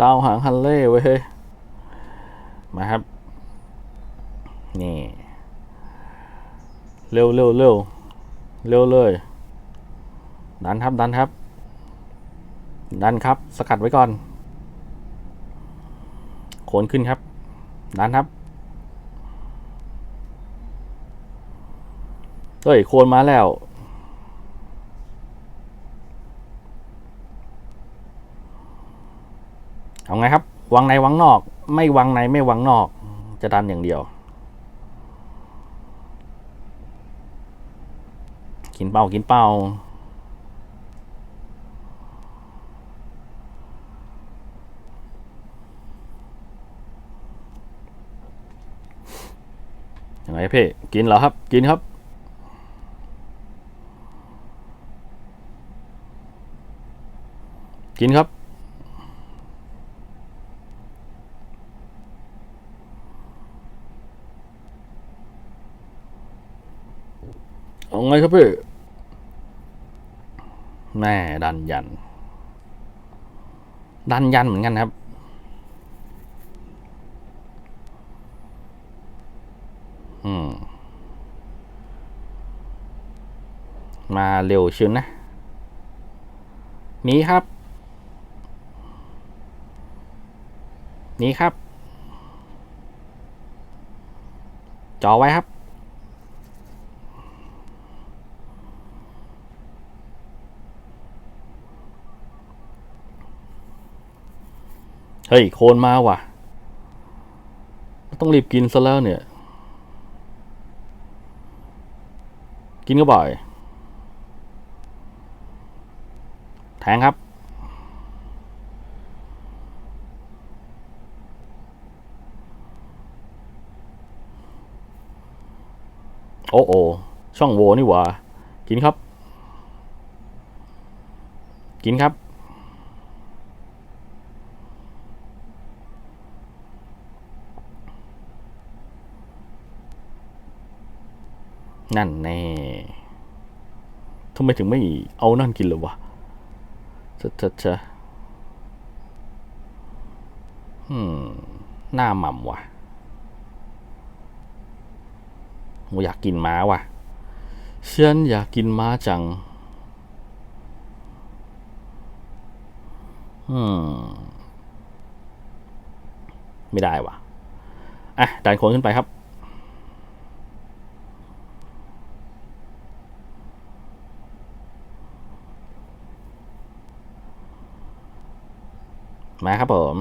ดาวหางฮันเล่ไว้ยเฮ้ย มาครับ นี่ เร็วเร็วเร็วเร็วเลย ดันครับ ดันครับ ดันครับ สกัดไว้ก่อน โขนขึ้นครับ ดันครับ เฮ้ย โคนมาแล้ว เอาไงครับวังในวังนอก ไม่วังในไม่วังนอก จะดันอย่างเดียว กินเป้ากินเป้ายังไงพี่กินเหรอครับ กินครับ กินครับ เอา ไงครับพี่แม่ดันยัน ดันยันเหมือนกันครับ อืม มาเร็วชื้นนะ นี้ครับ นี้ครับ จอไว้ครับ ฮ้ย โคนมาว่ะ ต้องรีบกินซะแล้วเนี่ย กินก็บ่อย แทงครับ โอ้โอช่องโวนี่หว่า กินครับ กินครับ นั่นแน่ทำไมถึงไม่เอานั่นกินเลยวะชะชะชะอืม หน้าหม่ำวะโหอยากกินม้าว่ะฉันอยากกินม้าจัง อืม ไม่ได้วะอะดันโคนขึ้นไปครับ มาครับผม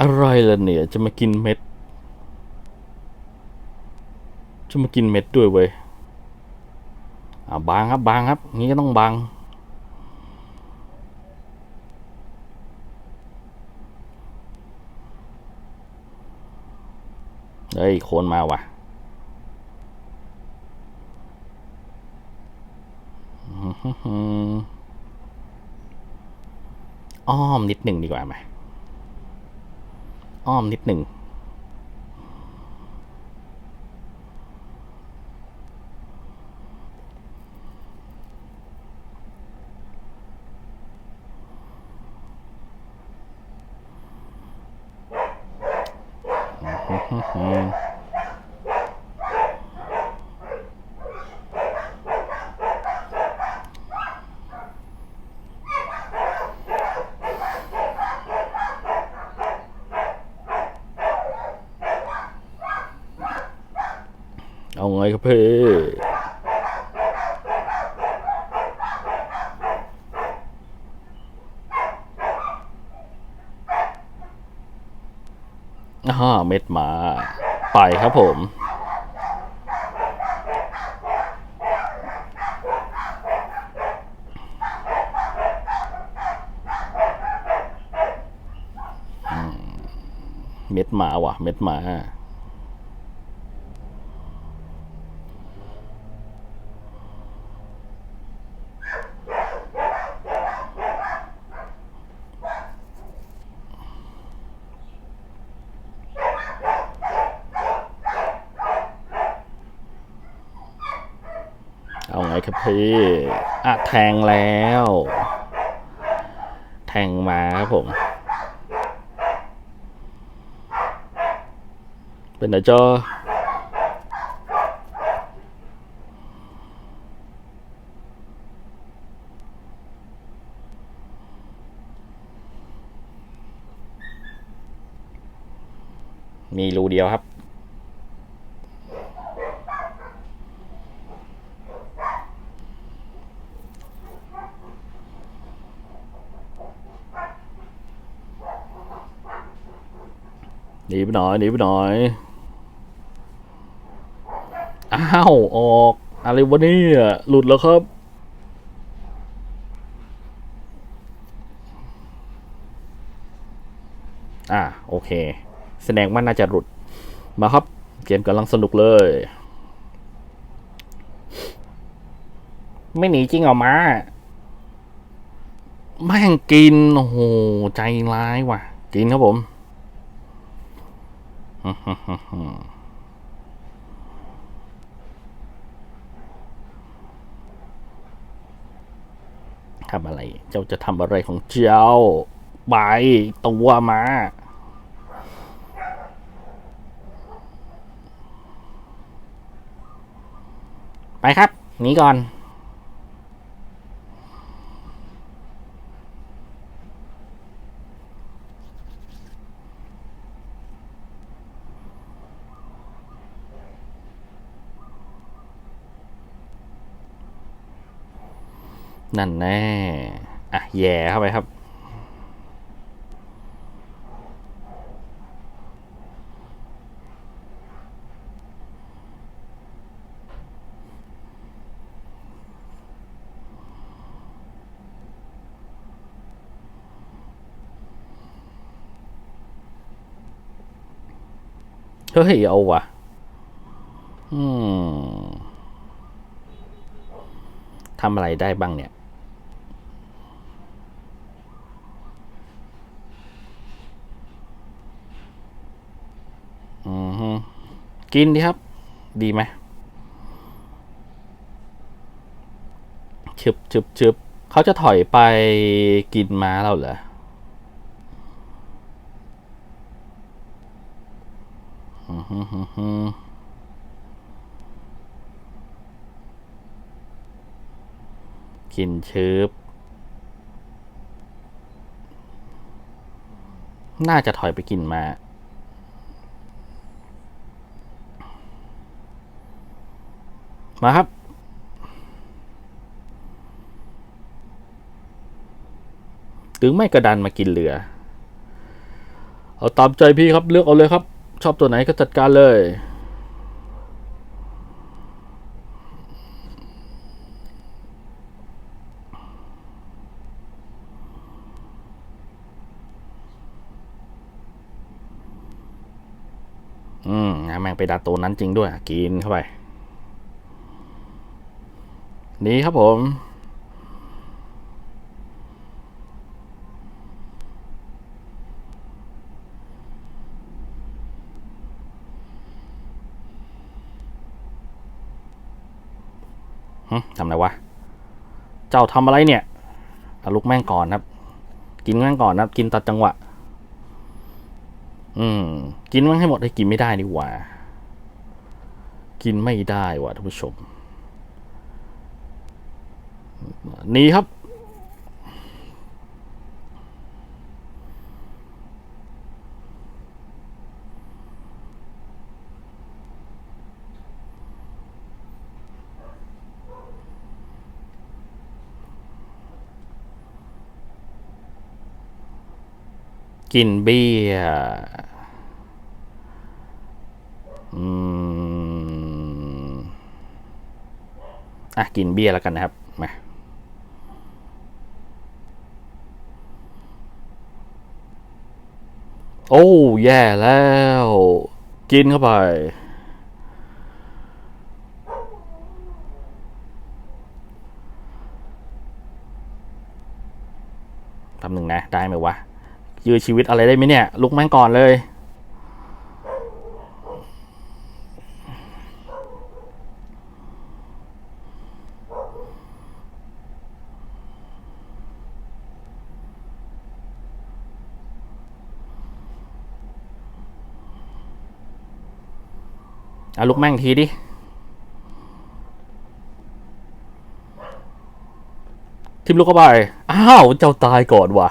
อะไรล่ะเนี่ย จะมากินเม็ด จะมากินเม็ดด้วยเว้ยอ่าบางครับบางครับ งี้ก็ต้องบาง เฮ้ย โคนมาว่ะอ้อมนิดหนึ่งดีกว่าไหมอ้อมนิดหนึ่ง เอาไงครับพี่ห้า เม็ดมา ไปครับผมอืมเม็ดหมาว่ะ เม็ดหมา อ ครับพี่อะแทงแล้ว แทงมาครับผม เป็นไหนจอมีรูเดียวครับ หนีไปหน่อยหนีไปหน่อย อ้าว ออก อะไรวะเนี่ยหลุดแล้วครับอ่าโอเค แสดงว่าน่าจะหลุด มาครับ เกมกำลังสนุกเลย ไม่หนีจริงเหรอมา แม่งกิน โอ้โห ใจร้ายว่ะ กินครับผม ทำอะไร เจ้าจะทำอะไรของเจ้า ไปตัวมาไปครับหนีก่อน นั่นแน่อะแย่เข้าไปครับ เฮ้ย เอาวะอืมทำอะไรได้บ้างเนี่ย อือฮึ กินดีครับ ดีไหมชึบชึบชึบเขาจะถอยไปกินม้าเราเหรอ กินชึบน่าจะถอยไปกินมา มาครับถึงไม่กระดานมากินเหลือ เอาตามใจพี่ครับเลือกเอาเลยครับ ชอบตัวไหนก็จัดการเลยอืมแม่งไปดัดตัวนั้นจริงด้วย กินเข้าไป นี่ครับผม ทำอะไรวะ เจ้าทำอะไรเนี่ยเอาลุกแม่งก่อนครับ กินแม่งก่อนนะครับ กินตัดจังหวะ อืม กินแม่งให้หมดให้กินไม่ได้นี่หว่า กินไม่ได้ว่ะท่านผู้ชม นี่ครับ กินเบียร์อืม อะ กินเบียร์แล้วกันนะครับ มา โอ้แย่แล้ว กินเข้าไป ทำหนึ่งนะ ได้ไหมวะ ยื้อชีวิตอะไรได้ไหมเนี่ย ลุกแม่งก่อนเลย อะลุกแม่งทีดิ ทิมลูกเข้าไป อ้าว เจ้าตายก่อนว่ะ